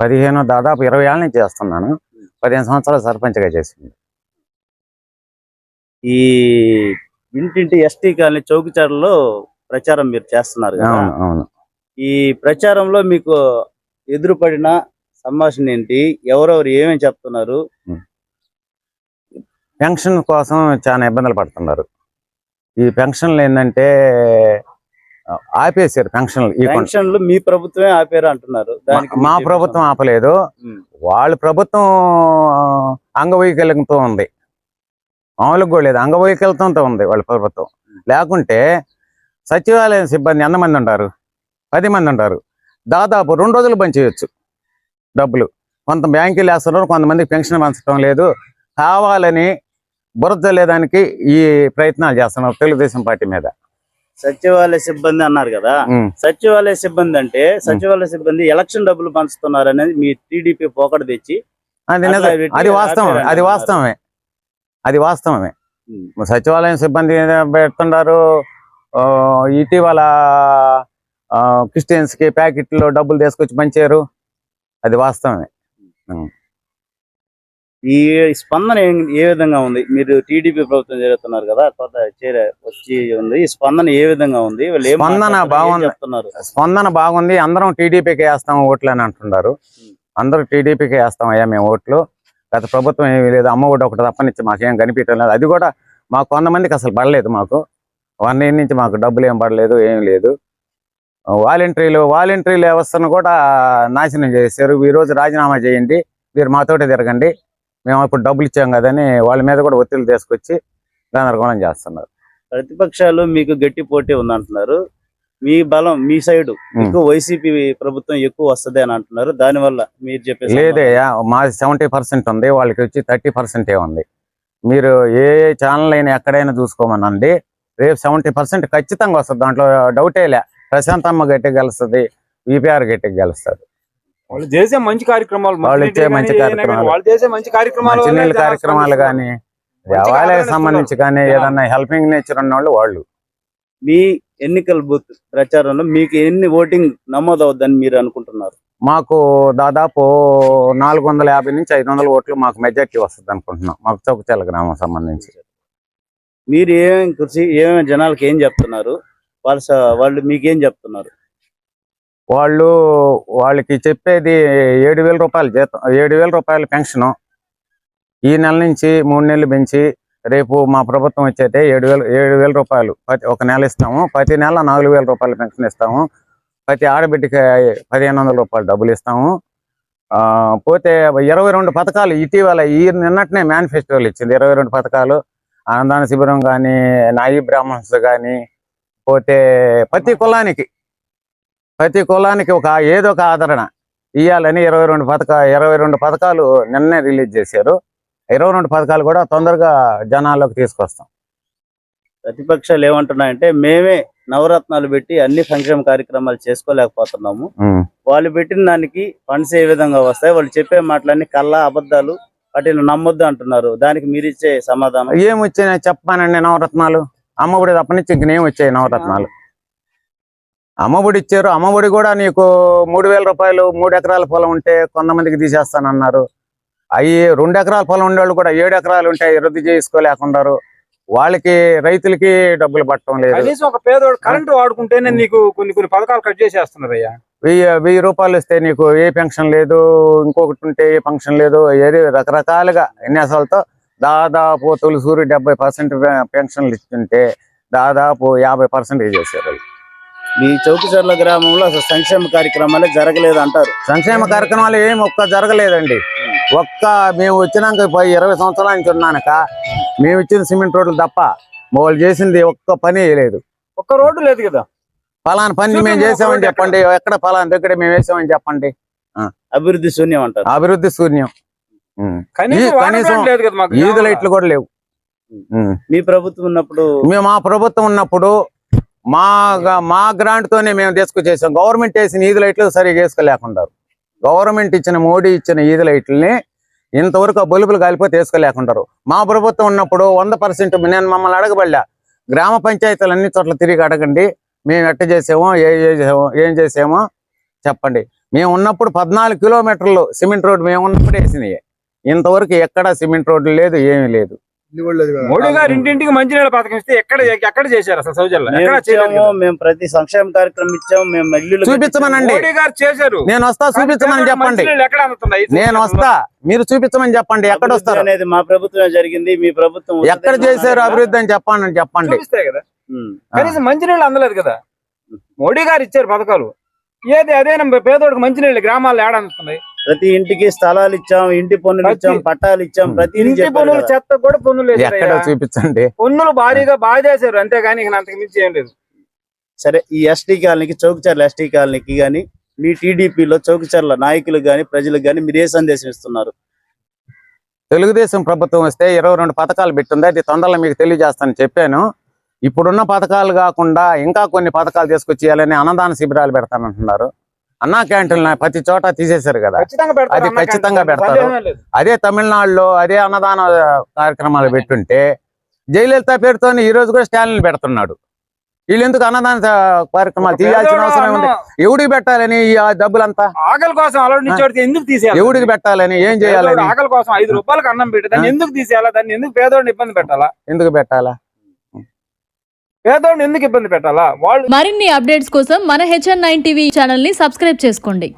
పదిహేను దాదాపు ఇరవై ఏళ్ళ నుంచి చేస్తున్నాను. పదిహేను సంవత్సరాలు సర్పంచ్గా చేసింది. ఈ ఇంటింటి ఎస్టీ కాలనీ చౌకిచారులో ప్రచారం మీరు చేస్తున్నారు అవును అవును. ఈ ప్రచారంలో మీకు ఎదురుపడిన సంభాషణ ఏంటి? ఎవరెవరు ఏమేమి చెప్తున్నారు? పెన్షన్ కోసం చాలా ఇబ్బందులు పడుతున్నారు. ఈ పెన్షన్లు ఏంటంటే ఆపేశారు పెన్షన్లు ఈ పెన్షన్లు మీ ప్రభుత్వమే ఆపారు అంటున్నారు. దానికి మా ప్రభుత్వం ఆపలేదు. వాళ్ళ ప్రభుత్వం అంగవైకల్యంతో ఉంది. మామూలుగా కూడా లేదు. అంగవైకల్యంతో ఉంది వాళ్ళ ప్రభుత్వం. లేకుంటే సచివాలయం సిబ్బంది ఎంతమంది ఉంటారు? పది మంది ఉంటారు. దాదాపు రెండు రోజులు పంచేయచ్చు డబ్బులు. కొంత బ్యాంకులు వేస్తున్నారు కొంతమందికి పెన్షన్ పంచడం లేదు. కావాలని బురద లేదానికి ఈ ప్రయత్నాలు చేస్తున్నారు తెలుగుదేశం పార్టీ మీద. సచివాలయ సిబ్బంది అన్నారు కదా. సచివాలయ సిబ్బంది అంటే సచివాలయ సిబ్బంది ఎలక్షన్ డబ్బులు పంచుతున్నారు అనేది మీ టీడీపీ పోకడ తెచ్చి అది. పెట్టి అది. వాస్తవమే అది వాస్తవమే. సచివాలయం సిబ్బంది పెడుతున్నారు ఇటీవల క్రిస్టియన్స్కి ప్యాకెట్లో డబ్బులు తీసుకొచ్చి పంచారు అది వాస్తవమే ఈ స్పందన ఏ- ఏ విధంగా ఉంది? మీరు టీడీపీ ప్రభుత్వం చేరుతున్నారు కదా కొత్త చేరే వచ్చి ఉంది. ఈ స్పందన ఏ విధంగా ఉంది? ఏం స్పందన ఏం బాగుంది. చెప్తున్నారు? స్పందన బాగుంది. అందరం టీడీపీకి వేస్తాం ఓట్లు అని అంటున్నారు అందరూ టీడీపీకి వేస్తాం అయ్యా మేము ఓట్లు. గత ప్రభుత్వం ఏమీ లేదు. అమ్మ ఒడి ఒకటి తప్పనిచ్చి మాకేం కనిపించడం లేదు. అది కూడా మాకు కొంతమందికి అసలు పడలేదు మాకు. వన్ ఇయర్ నుంచి మాకు డబ్బులు ఏం పడలేదు ఏం లేదు. వాలంటీర్లు వాలంటీర్ల వ్యవస్థను కూడా నాశనం చేశారు. ఈ రోజు రాజీనామా చేయండి. మీరు మాతోటే తిరగండి. మేము ఇప్పుడు డబ్బులు ఇచ్చాం కదని వాళ్ళ మీద కూడా ఒత్తిడి తీసుకొచ్చి గందరగోళం చేస్తున్నారు. ప్రతిపక్షాలు మీకు గట్టి పోటీ ఉంది అంటున్నారు మీ బలం మీ సైడ్ ఎక్కువ వైసీపీ ప్రభుత్వం ఎక్కువ వస్తది అని అంటున్నారు. దానివల్ల మీరు చెప్పే లేదయ్యా మాది సెవెంటీ పర్సెంట్ ఉంది వాళ్ళకి వచ్చి థర్టీ పర్సెంటే ఉంది. మీరు ఏ ఛానల్ అయినా ఎక్కడైనా చూసుకోమనండి. రేపు సెవెంటీ పర్సెంట్ ఖచ్చితంగా వస్తుంది దాంట్లో డౌటే లే. ప్రశాంతమ్మ గట్టి గెలుస్తుంది విపిఆర్ గట్టి గెలుస్తుంది. వాళ్ళు చేసే మంచి కార్యక్రమాలు వాళ్ళు ఇచ్చే కానీ మంచి కార్యక్రమాలు. వాళ్ళు చేసే మంచి కార్యక్రమాలు వల్లే కార్యక్రమాలు కానీ మంచిగా దేవాలయ ఆదరణ సంబంధించి కానీ. ఏదన్నా హెల్పింగ్ నేచర్ ఉన్న వాళ్ళు. వాళ్ళు మీ ఎన్నికల బూత్ ప్రచారంలో మీకు ఎన్ని ఓటింగ్ నమోదవుద్దని మీరు అనుకుంటున్నారు? మాకు దాదాపు నాలుగు వందల యాభై నుంచి ఐదు వందల ఓట్లు మాకు మెజార్టీ వస్తుంది అనుకుంటున్నాం. మాకు చౌకచల్ల గ్రామం సంబంధించి. మీరు ఏమేమి కృషి ఏమేమి జనాలకి ఏం చెప్తున్నారు? వాళ్ళ వాళ్ళు మీకేం చెప్తున్నారు? వాళ్ళు వాళ్ళకి చెప్పేది ఏడు వేల రూపాయలు జీతం ఏడు వేల రూపాయల పెన్షను. ఈ నెల నుంచి మూడు నెలలు పెంచి రేపు మా ప్రభుత్వం వచ్చేతే ఏడు వేలు ఏడు వేల రూపాయలు. ప్రతి ఒక నెల ఇస్తాము. ప్రతి నెల నాలుగు వేల రూపాయల పెన్షన్ ఇస్తాము. ప్రతి ఆడబిడ్డకి పదిహేను వందల రూపాయలు డబ్బులు ఇస్తాము. ఆ, పోతే ఇరవై రెండు పథకాలు ఇటీవల ఈ నిన్నటినే మేనిఫెస్టోలు ఇచ్చింది. ఇరవై రెండు పథకాలు ఆనందాన శిబిరం కానీ నాయి బ్రాహ్మణ్స్ కానీ పోతే ప్రతి కులానికి ప్రతి కులానికి ఒక ఏదో ఒక ఆదరణ. ఇవ్వాలని ఇరవై రెండు పథకా ఇరవై రెండు పథకాలు నిన్నే రిలీజ్ చేశారు. ఇరవై రెండు పథకాలు కూడా తొందరగా జనాల్లోకి తీసుకొస్తాం. ప్రతిపక్షాలు ఏమంటున్నాయంటే మేమే నవరత్నాలు పెట్టి అన్ని సంక్షేమ కార్యక్రమాలు చేసుకోలేకపోతున్నాము. వాళ్ళు పెట్టిన దానికి ఫండ్స్ ఏ విధంగా వస్తాయి? వాళ్ళు చెప్పే మాటలన్నీ కళ్ళ అబద్ధాలు వాటిని నమ్మొద్దు అంటున్నారు. దానికి మీరు ఇచ్చే సమాధానం? ఏం వచ్చాయి చెప్పానండి నవరత్నాలు. అమ్మఒడి తప్ప నుంచి ఇంకేం వచ్చాయి నవరత్నాలు? అమ్మఒడి ఇచ్చారు. అమ్మఒడి కూడా నీకు మూడు వేల రూపాయలు మూడు ఎకరాల పొలం ఉంటే కొంతమందికి తీసేస్తానన్నారు. అవి రెండు ఎకరాల పొలం ఉండేవాళ్ళు కూడా ఏడు ఎకరాలు ఉంటే రద్దు చేసుకోలేకున్నారు వాళ్ళకి రైతులకి డబ్బులు పట్టడం లేదు. కనీసం ఒక పేదోడు కరెంట్ వాడుకుంటేనే నీకు కొన్ని కొన్ని పథకాలు కట్ చేసేస్తున్నారు అయ్యా వెయ్యి వెయ్యి రూపాయలు ఇస్తే నీకు ఏ పెన్షన్ లేదు ఇంకొకటి ఉంటే ఏ పెన్షన్ లేదు ఏది రకరకాలుగా విన్యాసాలతో దాదాపు తొలిసూరి డెబ్బై పర్సెంట్ పెన్షన్లు ఇస్తుంటే దాదాపు యాభై పర్సెంట్ చేశారు వాళ్ళు. మీ చౌకిచర్ల గ్రామంలో అసలు సంక్షేమ కార్యక్రమాలే జరగలేదు అంటారు. సంక్షేమ కార్యక్రమాలు ఏం ఒక్క జరగలేదండి. ఒక్క మేము వచ్చినాక పోయి ఇరవై సంవత్సరాల నుంచి ఉన్నాక మేము ఇచ్చిన సిమెంట్ రోడ్లు తప్ప వాళ్ళు చేసింది ఒక్క పని లేదు. ఒక్క రోడ్డు లేదు కదా? ఫలానా పని మేము చేసామని చెప్పండి. ఎక్కడ? ఫలానా దగ్గర మేము వేసామని చెప్పండి. అభివృద్ధి శూన్యం అంటారు. అభివృద్ధి శూన్యం. కనీసం ఈదు. లైట్లు కూడా లేవు. మీ ప్రభుత్వం ఉన్నప్పుడు మేము మా ప్రభుత్వం ఉన్నప్పుడు మా గ- మా గ్రాంట్తోనే మేము తీసుకొచ్చేసాం గవర్నమెంట్ వేసిన ఈదు లైట్లు సరిగా వేసుకోలేకుండా గవర్నమెంట్ ఇచ్చిన మోడీ ఇచ్చిన ఈదు లైట్లని ఇంతవరకు ఆ బల్బులు కాలిపోతే వేసుకోలేకుంటారు మా ప్రభుత్వం ఉన్నప్పుడు వంద పర్సెంట్ నేను మమ్మల్ని అడగబడలే. గ్రామ పంచాయతీలు అన్ని చోట్ల తిరిగి అడగండి. మేము ఎట్ట చేసామో ఏ చేసామో ఏం చేసామో చెప్పండి. మేము ఉన్నప్పుడు పద్నాలుగు కిలోమీటర్లు సిమెంట్ రోడ్డు మేము ఉన్నప్పుడు వేసినాయి. ఇంతవరకు ఎక్కడా సిమెంట్ రోడ్డు లేదు ఏమీ లేదు. మోడీ గారు ఇంటింటికి మంచినీళ్ళ పథకం ఇస్తే ఎక్కడ ఎక్కడ చేశారు అసలు సౌజల్లో మేము ప్రతి సంక్షేమ కార్యక్రమం ఇచ్చాము మేము ఇల్లు చూపించమనండి. మోడీ గారు చేశారు. నేను వస్తా చూపించమని చెప్పండి. ఎక్కడ అందుతున్నాయి? నేను వస్తా మీరు చూపించమని చెప్పండి ఎక్కడ వస్తారు? అనేది మా ప్రభుత్వమే జరిగింది మీ ప్రభుత్వం ఎక్కడ చేశారు. అభివృద్ధి అని చెప్పండి అని చెప్పండి. కదా. కనీసం మంచినీళ్ళు అందలేదు కదా. మోడీ గారు ఇచ్చారు పథకాలు. ఏది అదే పేదోడికి మంచినీళ్ళు గ్రామాల్లో ఏడ అందుతున్నాయి. ప్రతి ఇంటికి స్థలాలు ఇచ్చాం ఇంటి పన్నులు ఇచ్చాం పట్టాలు ఇచ్చాం. ప్రతి ఇంటి పన్నులు చెత్త కూడా పన్నులు ఎక్కడ. చూపించండి? పన్నులు భారీగా బాధేశారు అంతేగాని అంతకు మించి ఏం లేదు. సరే ఈ ఎస్టీ కాలనీకి చౌకచర్ల ఎస్టీ కాలనీకి గాని మీ టీడీపీలో చౌకచర్ల నాయకులకు గాని ప్రజలకు గాని మీరు ఏ సందేశం ఇస్తున్నారు? తెలుగుదేశం ప్రభుత్వం వస్తే ఇరవై రెండు పథకాలు పెట్టింది. అది తొందరలో మీకు తెలియజేస్తానని చెప్పాను. ఇప్పుడున్న పథకాలు కాకుండా ఇంకా కొన్ని పథకాలు తీసుకొచ్చి ఇవ్వాలని అన్నదాన శిబిరాలు పెడతానంటున్నారు. అన్నా క్యాంటీన్ ప్రతి చోట తీసేశారు కదా. అది ఖచ్చితంగా. పెడతారు. అదే తమిళనాడులో అదే అన్నదాన కార్యక్రమాలు పెట్టుంటే జయలలిత పేరుతో ఈ రోజు కూడా స్టాలిన్ పెడుతున్నాడు. వీళ్ళు ఎందుకు అన్నదాన కార్యక్రమాలు తీయాల్సిన అవసరం ఉంది ఎవడికి పెట్టాలని ఈ డబ్బులంతా? ఆకలి కోసం అలవాటు ఎందుకు తీసేయాలి? ఎవడికి పెట్టాలని? ఏం చేయాలని? ఆకలి కోసం ఐదు రూపాయలకు అన్నం పెట్టి దాన్ని ఎందుకు తీసేయాలా? దాన్ని ఎందుకు పేదోడిని ఇబ్బంది పెట్టాలా? ఎందుకు పెట్టాలా? పేదోడిని ఎందుకు ఇబ్బంది పెట్టాలా? వాళ్ళు మరిన్ని అప్డేట్స్ కోసం మన హెచ్ఎన్ నైన్ టీవీ ఛానల్ని సబ్స్క్రైబ్ చేసుకోండి.